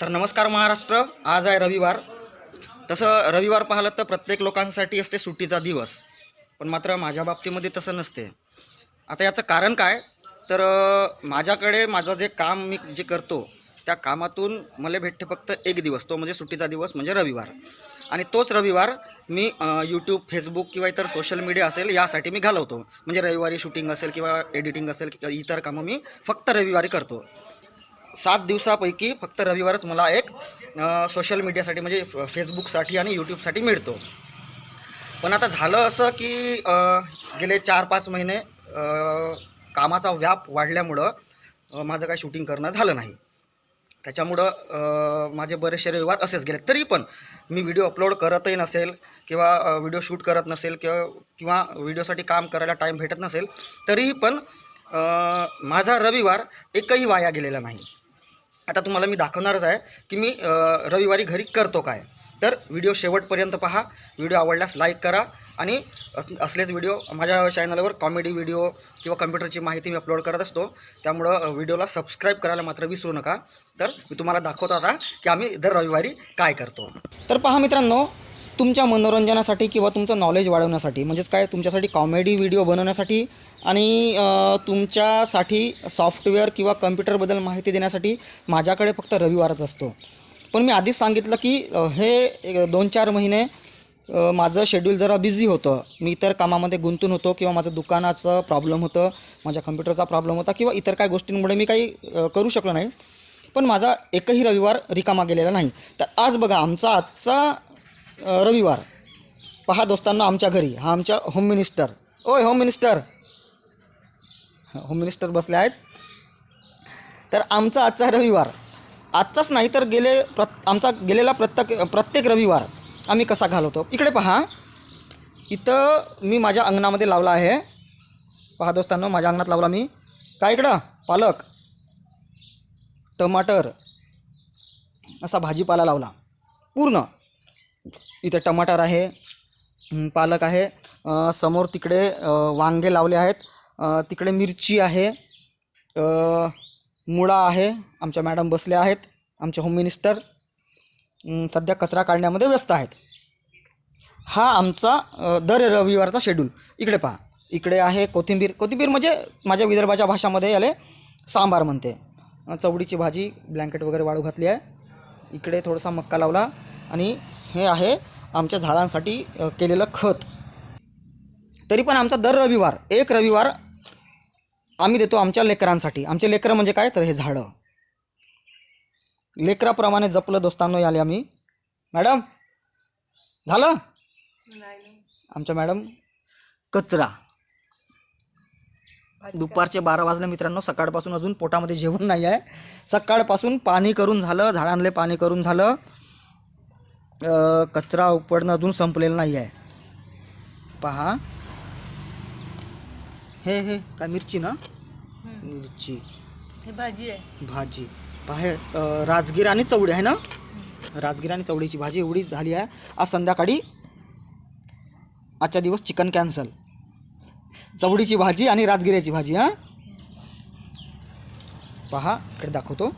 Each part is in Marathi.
तर नमस्कार महाराष्ट्र आज आहे रविवार. तसं रविवार पाहिलं तर प्रत्येक लोकांसाठी असते सुट्टीचा दिवस पण मात्र माझ्या बाबतीमध्ये तसं नसते. आता याचं कारण काय? तर माझ्याकडे माझं जे काम मी जे करतो त्या कामातून मला भेटते फक्त एक दिवस तो म्हणजे सुट्टीचा दिवस म्हणजे रविवार. आणि तोच रविवार मी यूट्यूब फेसबुक किंवा इतर सोशल मीडिया असेल यासाठी मी घालवतो. म्हणजे रविवारी शूटिंग असेल किंवा एडिटिंग असेल किंवा इतर कामं मी फक्त रविवारी करतो. सात दिवसापैकी फक्त रविवारच मला एक सोशल मीडियासाठी म्हणजे फ- फेसबुकसाठी आणि यूट्यूबसाठी मिळतो. पण आता झालं असं की गेले चार पाच महिने कामाचा व्याप वाढल्यामुळं माझं काय शूटिंग करणं झालं नाही. त्याच्यामुळं माझे बरेचसे रविवार असेच गेले तरी पण मी व्हिडिओ अपलोड करतही नसेल किंवा व्हिडिओ शूट करत नसेल किंवा किंवा व्हिडिओसाठी काम करायला टाईम भेटत नसेल तरीही पण माझा रविवार एकही वाया गेलेला नाही. आता तुम्हाला मी दाखवणारच आहे की मी रविवारी घरी करतो काय. तर व्हिडिओ शेवटपर्यंत पहा. व्हिडिओ आवडल्यास लाईक करा आणि अस असलेच व्हिडिओ माझ्या चॅनलवर कॉमेडी व्हिडिओ किंवा कम्प्युटरची माहिती मी अपलोड करत असतो. त्यामुळं व्हिडिओला सबस्क्राईब करायला मात्र विसरू नका. तर मी तुम्हाला दाखवतो आता की आम्ही दर रविवारी काय करतो. तर पहा मित्रांनो तुमच्या मनोरंजनासाठी किंवा तुमचं नॉलेज वाढवण्यासाठी म्हणजेच काय तुमच्यासाठी कॉमेडी व्हिडिओ बनवण्यासाठी आणि तुमच्यासाठी सॉफ्टवेअर किंवा कम्प्युटरबद्दल माहिती देण्यासाठी माझ्याकडे फक्त रविवारच असतो. पण मी आधीच सांगितलं की हे दोन चार महिने माझं शेड्यूल जरा बिझी होतं. मी इतर कामामध्ये गुंतून होतो किंवा माझं दुकानाचं प्रॉब्लेम होतं माझ्या कम्प्युटरचा प्रॉब्लेम होता किंवा इतर काही गोष्टींमुळे मी काही करू शकलो नाही. पण माझा एकही रविवार रिकामा गेलेला नाही. तर आज बघा आमचा आजचा रविवार. पहा दोस्तांना आमच्या घरी हा आमच्या होम मिनिस्टर ओय होम मिनिस्टर होम मिनिस्टर बसले आहेत. तर आमचा आजचा रविवार. आजचाच नाही तर गेले प्रत आमचा गेलेला प्रत्येक प्रत्येक रविवार आम्ही कसा घालवतो. इकडे पहा. इथं मी माझ्या अंगणामध्ये लावला आहे. पहा दोस्तांनो माझ्या अंगणात लावला मी. काय इकडं? पालक. टमाटर. असा भाजीपाला लावला. पूर्ण. इथे टमाटर आहे पालक आहे समोर तिकडे वांगे लावले आहेत तिकडे मिरची आहे मुळा आहे आमच्या मॅडम बसल्या आहेत आमचे होम मिनिस्टर सध्या कचरा काढण्यामध्ये व्यस्त आहेत. हा आमचा दर रविवारचा शेड्यूल इकडे पहा इकडे आहे कोथिंबीर. कोथिंबीर म्हणजे माझ्या विदर्भाच्या भाषामध्ये याले सांबार म्हणते. चवडीची भाजी ब्लँकेट वगैरे वाळू घातली आहे. इकडे थोडासा मक्का लावला आणि हे आहे आमच्या झाडांसाठी केलेलं खत. तरी पण आमचा दर रविवार एक रविवार आम्ही देतो आमच्या लेकरांसाठी. आमचे लेकरं म्हणजे काय? तर हे झाडं. लेकराप्रमाणे जपलं दोस्तांनो याले आम्ही. मॅडम झालं? आमच्या मॅडम कचरा. दुपारचे बारा वाजले मित्रांनो सकाळपासून अजून पोटामध्ये जेवण नाही आहे. सकाळपासून पाणी करून झालं झाडांले पाणी करून झालं. कचरा उपडणं अजून संपलेलं नाही आहे. पहा. हे हे काय मिरची ना? मिरची. हे भाजी आहे. भाजी. पाहे राजगिरा आणि चवडी आहे ना? राजगिरा आणि चवडीची भाजी एवढी झाली आहे. आज संध्याकाळी आजच्या दिवस चिकन कॅन्सल. चवडीची भाजी आणि राजगिऱ्याची भाजी हां? पहा इकडे दाखवतो.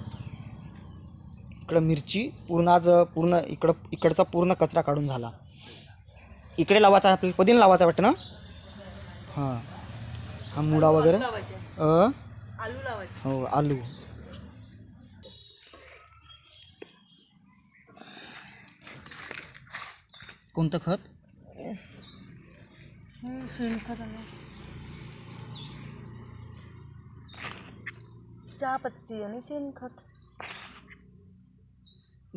इकडं मिरची पूर्ण आज पूर्ण इकडं इकडचा पूर्ण कचरा काढून झाला. इकडे लावायचा आपल्याला पदीन लावायचा वाटतं ना? हां. हा मुडा वगैरे. अ? हो आलू. कोणतं खत? शेणखत आलं चहा पत्ती आणि शेणखत.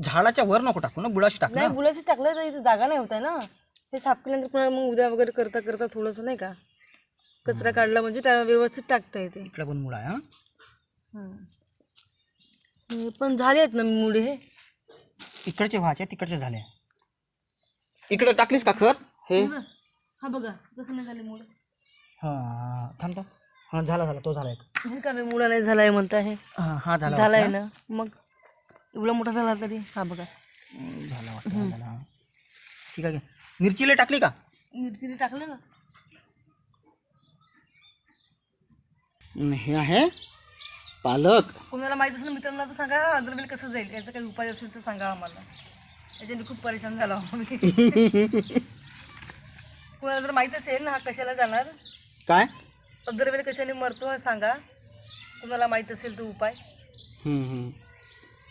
झाडाच्या वर नको टाकू ना बुडाशी टाक ना. नाही बुलाशी टाकलं तर इथे जागा नाही होत आहे ना. ते साफ केल्यानंतर पुन्हा मग उद्या वगैरे करता करता थोडंसं नाही का? कचरा काढला म्हणजे त्या व्यवस्थित टाकता येते. इकडे पण मुळा आहे हा. हं. हे पण झाले आहेत ना मुळे हे? इकडचे व्हायचे तिकडचे झाले इकडे टाकलीस का खत? हे? हा बघा तसं नाही झाले मुळे. हा थांब थांब. हा झाला झाला तो झाला एक. हे का मुळा नाही झालाय म्हणता हे? हा हा झाला झालाय ना मग? एवढा मोठा झाला तरी? हा बघा. झाला वाटतं, झाला. ठीक आहे मिरचीला टाकली का? मिरचीने टाकलं ना. हे आहे पालक. कोणाला माहीत असेल मित्रांना तर सांगा अदरवेल कसं जाईल? याचा काही उपाय असेल तर सांगा आम्हाला. याच्याने खूप परेशान झालो आम्ही. कोणाला जर माहीत असेल ना हा कशाला जाणार? काय? अदरवेल कशाने मरतो हा सांगा. कोणाला माहीत असेल तो उपाय? हम्म, हम्म.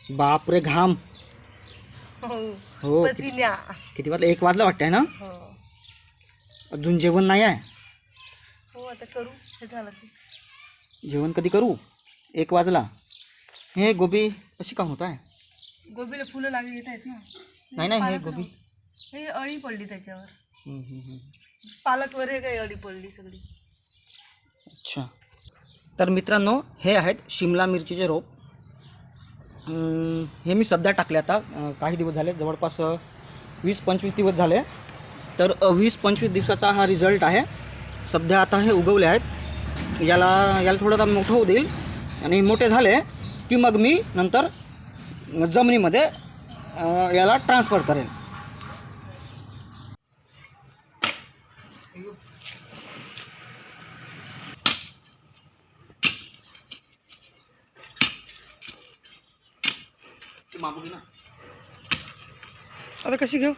बापरे घाम. हो हो पसिन्या. किती वाजलं? एक वाजलं वाटतंय ना? हो. अजून जेवण नाही आहे? हो आता करू. हे झालं की. जेवण कधी करू? एक वाजला. हे गोबी कशी का होत आहे? गोबीला फुलं लागली येत आहेत ना. नाही नाही हे गोबी. हे अळी पडली त्याच्यावर. हम्म, हम्म, हम्म. पालकवर हे काही अळी पडली सगळी. अच्छा. तर मित्रांनो हे आहेत शिमला मिरचीचे रोप. हे मी सध्या टाकले आता. काही दिवस झाले जवळपास वीस पंचवीस दिवस झाले. तर वीस पंचवीस दिवसाचा हा रिझल्ट आहे. सध्या आता हे उगवले आहेत. याला याला थोडं आता मोठं होऊ देईल. आणि मोठे झाले की मग मी नंतर जमिनीमध्ये याला ट्रान्सफर करेन. आता कशी घेऊ?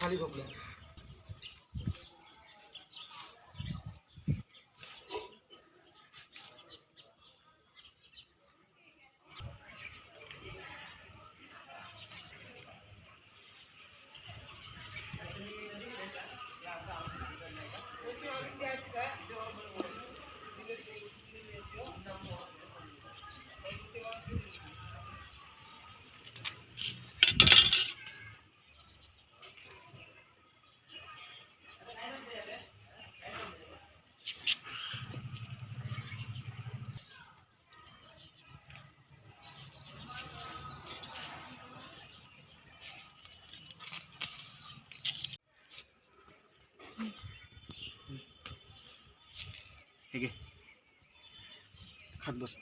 खाली झोपल्या. बस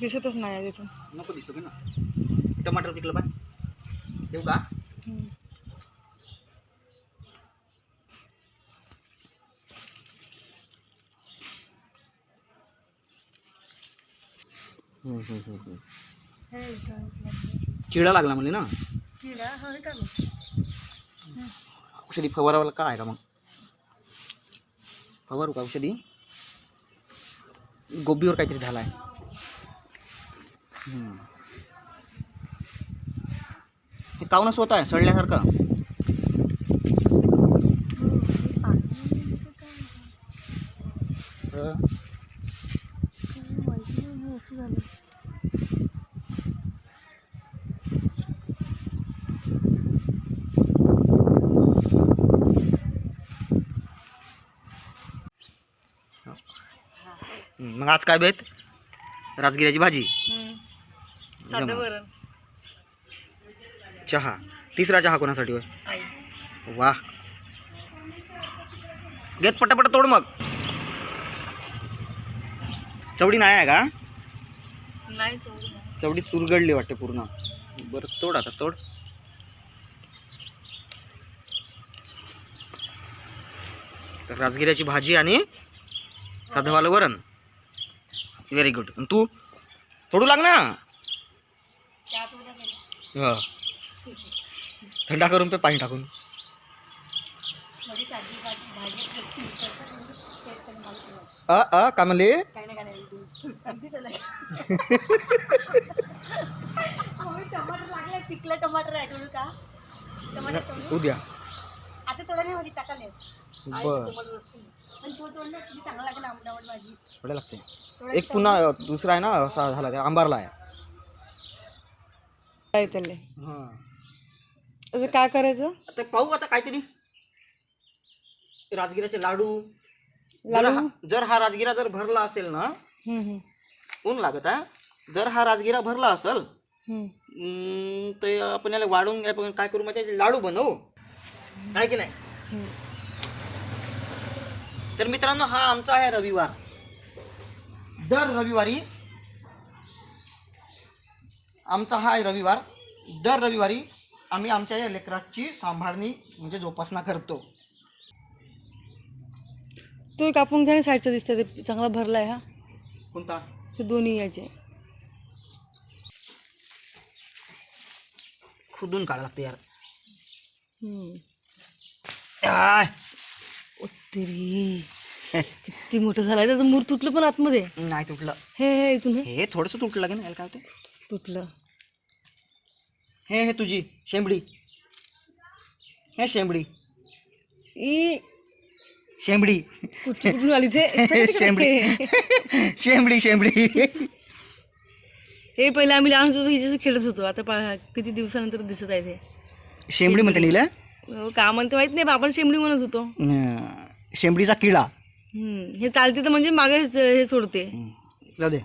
दिसतच नाही तिथून. नको दिसतो की ना. टमाटर पिकलं पाय. देऊ का? हे. किडा लागला म्हणले ना. किडा? हा? औषधी फवारावाला काय आहे का मग? फवारू का औषधी? गोबीवर काहीतरी झाला आहे. हे कावनच होत आहे सडल्यासारखं झालं. आज काय बेत? राजगिऱ्याची भाजी. हम्म. साधं जमा. वरण. चहा. तिसरा चहा कोणासाठी होय? आई. वा घेत पटापट तोड मग. चवडी नाही आहे का? नाही. चवडी चुरगडली वाटते पूर्ण. बरं तोड आता तोड. तर राजगिऱ्याची भाजी आणि साधंवालं वरण. व्हेरी गुड तू तोडू लाग ना. हा थंडा करून पे पाणी टाकून. अ अ का म्हणले काही नाही काय नाही तू अगदी चला टमाटर लागले पिकलं टमाटर आहे तुला का? उद्या आता थोडं नाही होती टाका नाही बर पण तो तोडलं किती चांगला लागेल आंबटावट भाजी. थोडं लागते. थोडं एक पुन्हा दुसरा आहे ना असा झाला त्या आंबारला आहे. काय त्याले आता काय करायचं? आता पाहू आता काहीतरी. राजगिराचे लाडू. जर लाडू? हा- जर हा राजगिरा जर भरला असेल ना हम्म, हम्म, ऊन लागत आहे जर हा राजगिरा भरला असेल हम्म. हम्म, ते आपण याला वाढून घ्या पण काय करू म्हणजे लाडू बनवू. आहे की नाही? हम्म. तर मित्रांनो हा आमचा आहे रविवार. दर रविवारी आमचा हा आहे रविवार. दर रविवारी आम्ही आमच्या या लेकराची सांभाळणी म्हणजे जोपासना करतो. तो एक कापून घ्या साईडचा दिसतंय ते चांगला भरलाय हा. कोणता? ते दोन्ही याचे. खुदून काढा लागते यार. आय. किती मोठं झालंय. त्याचं मूर तुटलं पण आतमध्ये. नाही तुटलं. हे हे इथून हे. हे थोडंसं तुटलं लागेल याला काय होते तुटलं. हे हे तुझी. शेंबडी. हे शेंबडी. ई. शेंबडी. कुठून आली ते? शेंबडी. शेंबडी शेंबडी. हे पहिले आम्ही लहान होतो हिच्याशी खेळत होतो. आता पा किती दिवसानंतर दिसत आहे ते. शेंबडी म्हणते नीला? हो, का म्हणते माहीत नाही बा, आपण शेंबडी म्हणत होतो. अं, शेंबडीचा किडा. हम्म. हे चालते तर म्हणजे मागे हे सोडते. जाऊ दे.